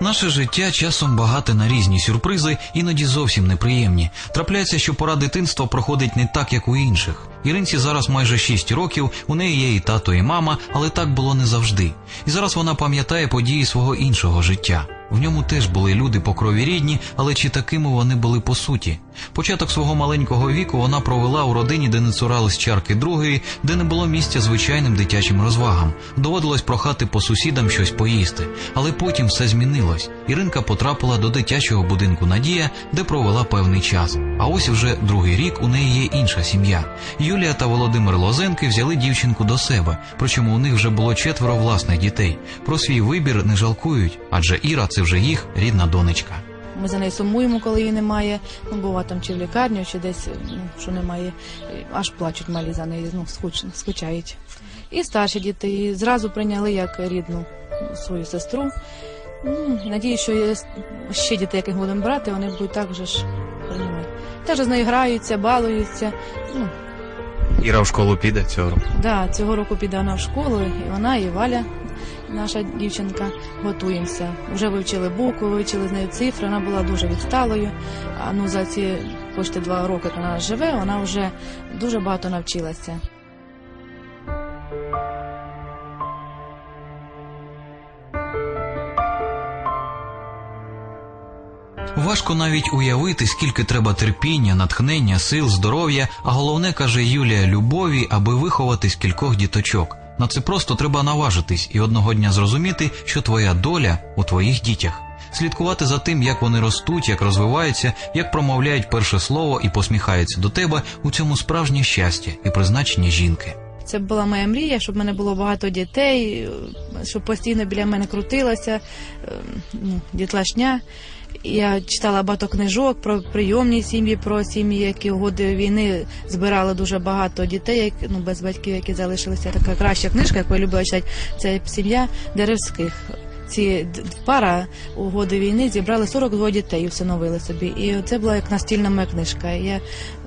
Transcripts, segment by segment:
Наше життя часом багате на різні сюрпризи, іноді зовсім неприємні. Трапляється, що пора дитинства проходить не так, як у інших. Іринці зараз майже 6 років, у неї є і тато, і мама, але так було не завжди. І зараз вона пам'ятає події свого іншого життя. В ньому теж були люди по крові рідні, але чи такими вони були по суті? Початок свого маленького віку вона провела у родині, де не цурались чарки другої, де не було місця звичайним дитячим розвагам. Доводилось прохати по сусідам щось поїсти. Але потім все змінилось. Іринка потрапила до дитячого будинку Надія, де провела певний час. А ось вже другий рік у неї є інша сім'я. Юлія та Володимир Лозенки взяли дівчинку до себе, причому у них вже було четверо власних дітей. Про свій вибір не жалкують, адже Іра це вже їх рідна донечка. Ми за нею сумуємо, коли її немає. Ну, бува там чи в лікарню, чи десь, ну, що немає. Аж плачуть малі за нею, ну, скуч, скучають. І старші діти її зразу прийняли як рідну свою сестру. Ну, надіюсь, що є ще дітей, яких будемо брати, вони будуть також ж приймати. Теж з нею граються, балуються. Ну, Іра в школу піде цього року. да, цього року піде вона в школу, і вона, і Валя, наша дівчинка, готуємося. Вже вивчили букви, вивчили з нею цифри, вона була дуже відсталою. А ну за ці почти два роки, як вона живе, вона вже дуже багато навчилася. Важко навіть уявити, скільки треба терпіння, натхнення, сил, здоров'я, а головне каже Юлія любові, аби виховати кількох діточок. На це просто треба наважитись і одного дня зрозуміти, що твоя доля у твоїх дітях. Слідкувати за тим, як вони ростуть, як розвиваються, як промовляють перше слово і посміхаються до тебе у цьому справжнє щастя і призначення жінки. Це була моя мрія, щоб в мене було багато дітей, щоб постійно біля мене крутилася е, ну, дітлашня. Я читала багато книжок про прийомні сім'ї, про сім'ї, які в годи війни збирали дуже багато дітей, Як ну, без батьків, які залишилися. Така краща книжка, яку я любила читати, це сім'я Деревських. Ці пара у годи війни зібрали 42 дітей усиновили собі. І це була як настільна моя книжка. Я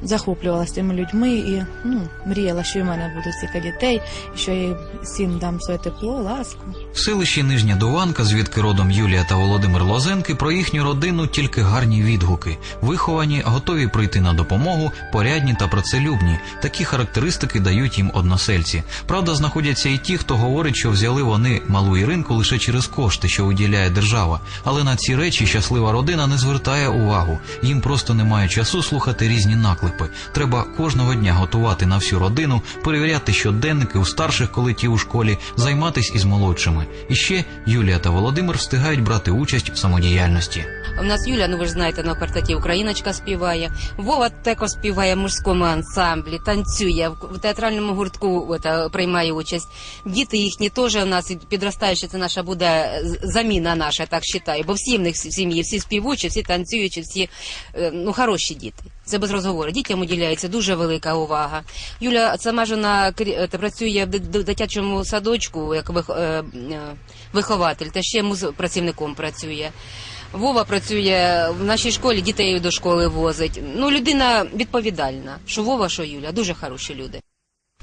захоплювалася цими людьми і ну, мріяла, що в мене будуть стільки дітей, і що я всім дам своє тепло, ласку. В селищі Нижня Дуванка, звідки родом Юлія та Володимир Лозенки, про їхню родину тільки гарні відгуки. Виховані, готові прийти на допомогу, порядні та працелюбні. Такі характеристики дають їм односельці. Правда, знаходяться і ті, хто говорить, що взяли вони малу Іринку лише через кошти, що виділяє держава. Але на ці речі щаслива родина не звертає увагу. Їм просто немає часу слухати різні наклепи. Треба кожного дня готувати на всю родину, перевіряти щоденники у старших, коли ті у школі, займатись із молодшими. І ще Юлія та Володимир встигають брати участь в самодіяльності. У нас Юля, ну ви ж знаєте, на квартеті Україночка співає. Вова також співає в мужському ансамблі, танцює в театральному гуртку от, приймає участь. Діти їхні теж у нас і підростаючі, це наша буде заміна наша, так вважаю. Бо всі в них в сім'ї, всі співучі, всі танцюючі, всі е, ну хороші діти. Це без розговору. Дітям уділяється дуже велика увага. Юля сама ж вона е, працює в ди- ди- дитячому садочку як е, е, вихователь, та ще муз працівником працює. Вова працює в нашій школі, дітей до школи возить. Ну, людина відповідальна. Що Вова, що Юля, дуже хороші люди.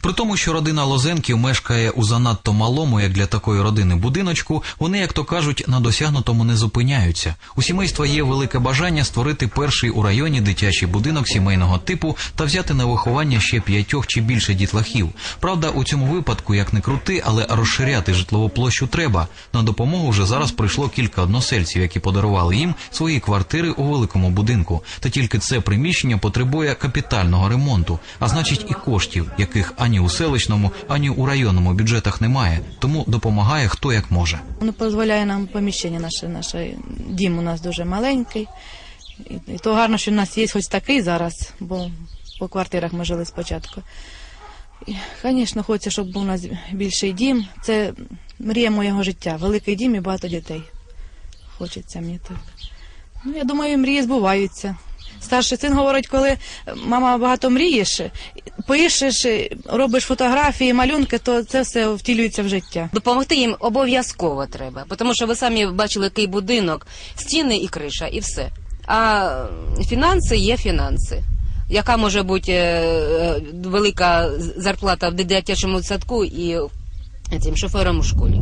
При тому, що родина Лозенків мешкає у занадто малому, як для такої родини, будиночку, вони, як то кажуть, на досягнутому не зупиняються. У сімейства є велике бажання створити перший у районі дитячий будинок сімейного типу та взяти на виховання ще п'ятьох чи більше дітлахів. Правда, у цьому випадку, як не крути, але розширяти житлову площу треба. На допомогу вже зараз прийшло кілька односельців, які подарували їм свої квартири у великому будинку. Та тільки це приміщення потребує капітального ремонту, а значить і коштів, яких ані у селищному, ані у районному бюджетах немає. Тому допомагає хто як може. Воно дозволяє нам поміщення наше, наше дім у нас дуже маленький. І то гарно, що в нас є хоч такий зараз, бо по квартирах ми жили спочатку. І, Звісно, хочеться, щоб був у нас більший дім. Це мрія моєго життя. Великий дім і багато дітей. Хочеться мені так. Ну, я думаю, мрії збуваються. Старший син говорить, коли мама багато мрієш, пишеш, робиш фотографії, малюнки, то це все втілюється в життя. Допомогти їм обов'язково треба, тому що ви самі бачили, який будинок, стіни і криша, і все. А фінанси є фінанси. Яка може бути е, е, велика зарплата в дитячому садку і цим шофером у школі?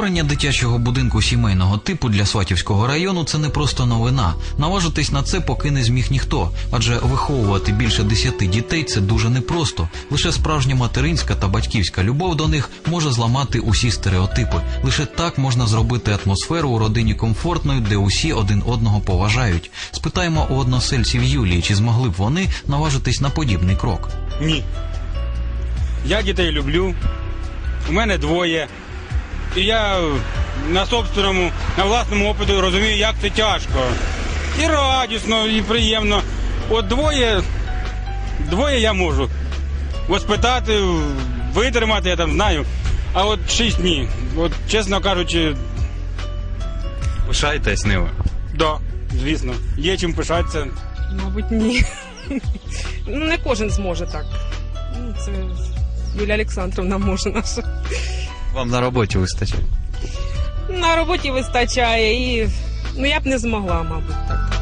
Створення дитячого будинку сімейного типу для Сватівського району це не просто новина. Наважитись на це поки не зміг ніхто, адже виховувати більше десяти дітей це дуже непросто. Лише справжня материнська та батьківська любов до них може зламати усі стереотипи. Лише так можна зробити атмосферу у родині комфортною, де усі один одного поважають. Спитаємо у односельців Юлії, чи змогли б вони наважитись на подібний крок. Ні. Я дітей люблю. У мене двоє. І я на собственному, на власному опиту розумію, як це тяжко. І радісно, і приємно. От двоє, двоє я можу. Воспитати, витримати, я там знаю. А от шість ні. От, чесно кажучи, Пишаєтесь ними. да, звісно, є чим пишатися. Мабуть, ні. Ну, не кожен зможе так. Ну, Це Юлія Олександровна може наша. Вам на роботі вистачить. На роботі вистачає і ну я б не змогла, мабуть, так.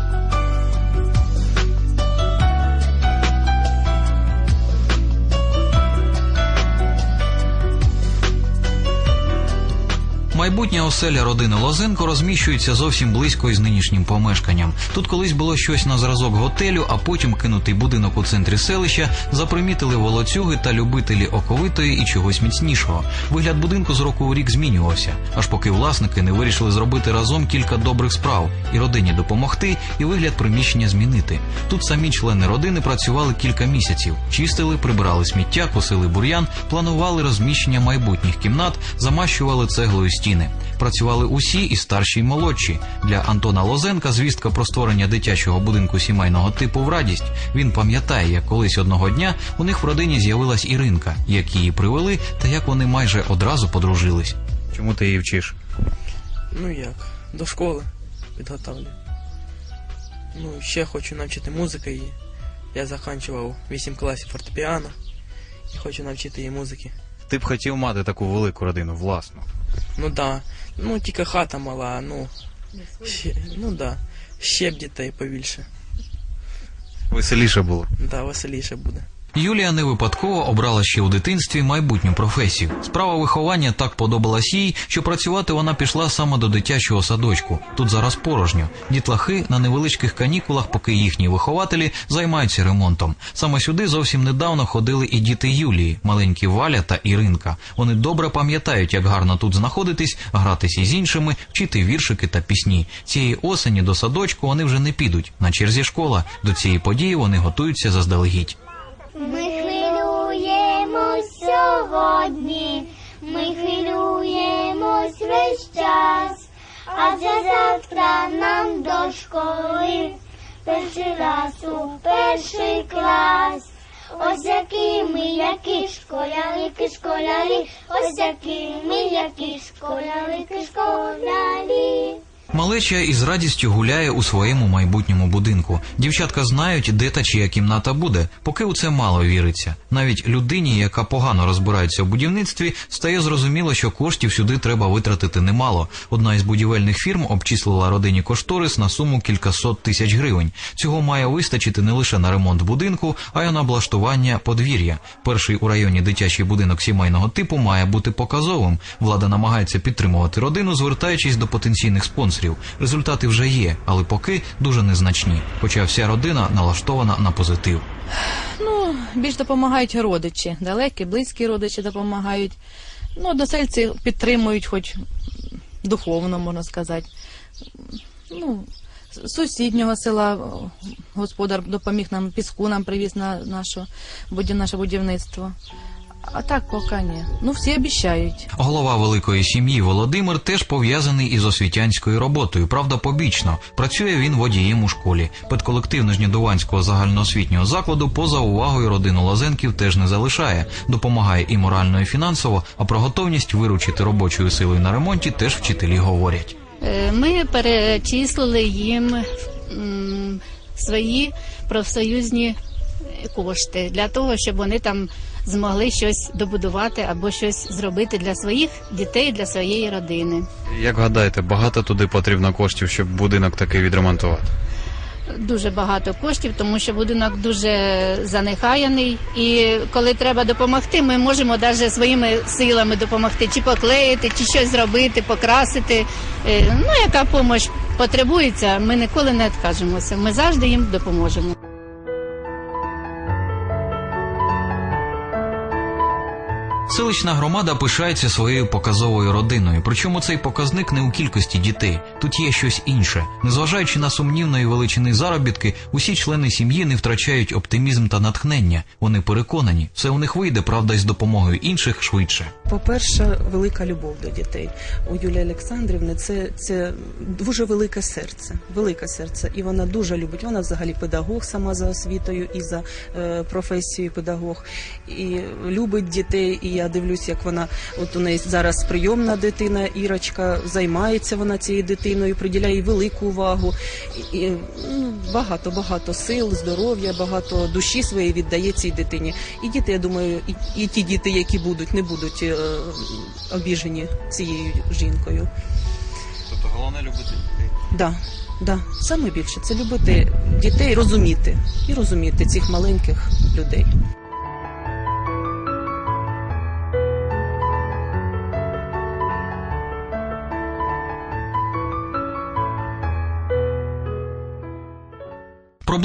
Майбутня оселя родини Лозенко розміщується зовсім близько із нинішнім помешканням. Тут колись було щось на зразок готелю, а потім кинутий будинок у центрі селища запримітили волоцюги та любителі оковитої і чогось міцнішого. Вигляд будинку з року у рік змінювався, аж поки власники не вирішили зробити разом кілька добрих справ і родині допомогти, і вигляд приміщення змінити. Тут самі члени родини працювали кілька місяців, чистили, прибирали сміття, косили бур'ян, планували розміщення майбутніх кімнат, замащували цеглою стіни. Працювали усі і старші, і молодші. Для Антона Лозенка звістка про створення дитячого будинку сімейного типу в радість. Він пам'ятає, як колись одного дня у них в родині з'явилась Іринка, як її привели, та як вони майже одразу подружились. Чому ти її вчиш? Ну як, до школи підготовлю. Ну, ще хочу навчити музики її. Я закінчував 8 класів фортепіано і хочу навчити її музики. Ти б хотів мати таку велику родину, власну. Ну да, ну тільки хата мала, ну. Ще, ну да. Ще б дітей побільше. Веселіше було. Да, веселіше буде. Юлія не випадково обрала ще у дитинстві майбутню професію. Справа виховання так подобалась їй, що працювати вона пішла саме до дитячого садочку. Тут зараз порожньо. Дітлахи на невеличких канікулах, поки їхні вихователі займаються ремонтом. Саме сюди зовсім недавно ходили і діти Юлії, маленькі Валя та Іринка. Вони добре пам'ятають, як гарно тут знаходитись, гратися з іншими, вчити віршики та пісні. Цієї осені до садочку вони вже не підуть. На черзі школа. До цієї події вони готуються заздалегідь. Ми хвилюємось сьогодні, ми хвилюємось весь час, адже завтра нам до школи перший раз у перший клас. Ось які ми, які школярики, школярі, ось які ми, які школярики, школярі. Малеча із радістю гуляє у своєму майбутньому будинку. Дівчатка знають, де та чия кімната буде, поки у це мало віриться. Навіть людині, яка погано розбирається у будівництві, стає зрозуміло, що коштів сюди треба витратити немало. Одна із будівельних фірм обчислила родині кошторис на суму кількасот тисяч гривень. Цього має вистачити не лише на ремонт будинку, а й на облаштування подвір'я. Перший у районі дитячий будинок сімейного типу має бути показовим. Влада намагається підтримувати родину, звертаючись до потенційних спонсорів. Результати вже є, але поки дуже незначні. Хоча вся родина налаштована на позитив. Ну, більш допомагають родичі, далекі, близькі родичі допомагають. Ну, односельці підтримують, хоч духовно, можна сказати. Ну, з сусіднього села господар допоміг нам піску, нам привіз на нашу, наше будівництво. А так поки ні. Ну, всі обіцяють. Голова великої сім'ї Володимир теж пов'язаний із освітянською роботою. Правда, побічно працює він водієм у школі. Педколектив Нижньодуванського загальноосвітнього закладу поза увагою родину Лозенків теж не залишає. Допомагає і морально, і фінансово. А про готовність виручити робочою силою на ремонті теж вчителі говорять. Е, Ми перечислили їм свої профсоюзні кошти для того, щоб вони там змогли щось добудувати або щось зробити для своїх дітей, для своєї родини. Як гадаєте, багато туди потрібно коштів, щоб будинок такий відремонтувати? дуже багато коштів, тому що будинок дуже занехаяний. І коли треба допомогти, ми можемо навіть своїми силами допомогти, чи поклеїти, чи щось зробити, покрасити. Е, Ну, яка допомога потребується, ми ніколи не відкажемося. Ми завжди їм допоможемо. Селищна громада пишається своєю показовою родиною. Причому цей показник не у кількості дітей. Тут є щось інше. Незважаючи на сумнівної величини заробітки, усі члени сім'ї не втрачають оптимізм та натхнення. Вони переконані, все у них вийде, правда, із допомогою інших швидше. По-перше, велика любов до дітей. У Юлії Олександрівни це, це дуже велике серце, велике серце. І вона дуже любить. Вона взагалі педагог сама за освітою і за е, професією педагог. І любить дітей. І я дивлюсь, як вона от у неї зараз прийомна дитина, Ірочка, займається вона цією дитиною, приділяє велику увагу. І, і, ну, багато, багато сил, здоров'я, багато душі своєї віддає цій дитині. І діти, я думаю, і, і ті діти, які будуть, не будуть е, обіжені цією жінкою. Тобто головне любити дітей. Да, да. Саме більше це любити дітей, розуміти і розуміти цих маленьких людей.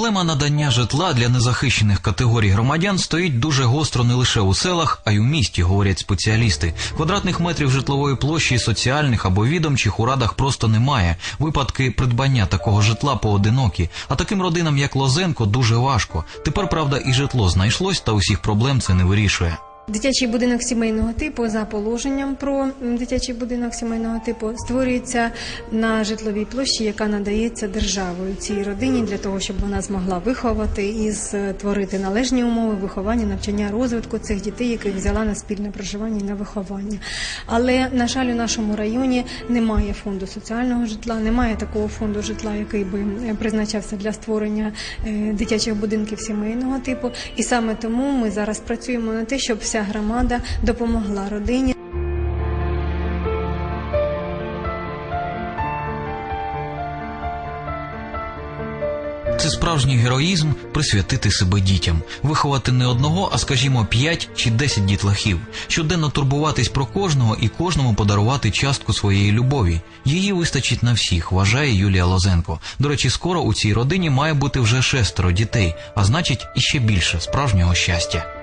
Проблема надання житла для незахищених категорій громадян стоїть дуже гостро не лише у селах, а й у місті, говорять спеціалісти. Квадратних метрів житлової площі соціальних або відомчих у радах просто немає. Випадки придбання такого житла поодинокі. А таким родинам, як Лозенко, дуже важко. Тепер, правда, і житло знайшлось, та усіх проблем це не вирішує. Дитячий будинок сімейного типу за положенням про дитячий будинок сімейного типу створюється на житловій площі, яка надається державою цій родині для того, щоб вона змогла виховати і створити належні умови виховання, навчання, розвитку цих дітей, яких взяла на спільне проживання і на виховання. Але на жаль, у нашому районі немає фонду соціального житла, немає такого фонду житла, який би призначався для створення е, дитячих будинків сімейного типу. І саме тому ми зараз працюємо на те, щоб вся громада допомогла родині. Це справжній героїзм присвятити себе дітям, виховати не одного, а скажімо, п'ять чи десять дітлахів, щоденно турбуватись про кожного і кожному подарувати частку своєї любові. Її вистачить на всіх, вважає Юлія Лозенко. До речі, скоро у цій родині має бути вже шестеро дітей, а значить, іще більше справжнього щастя.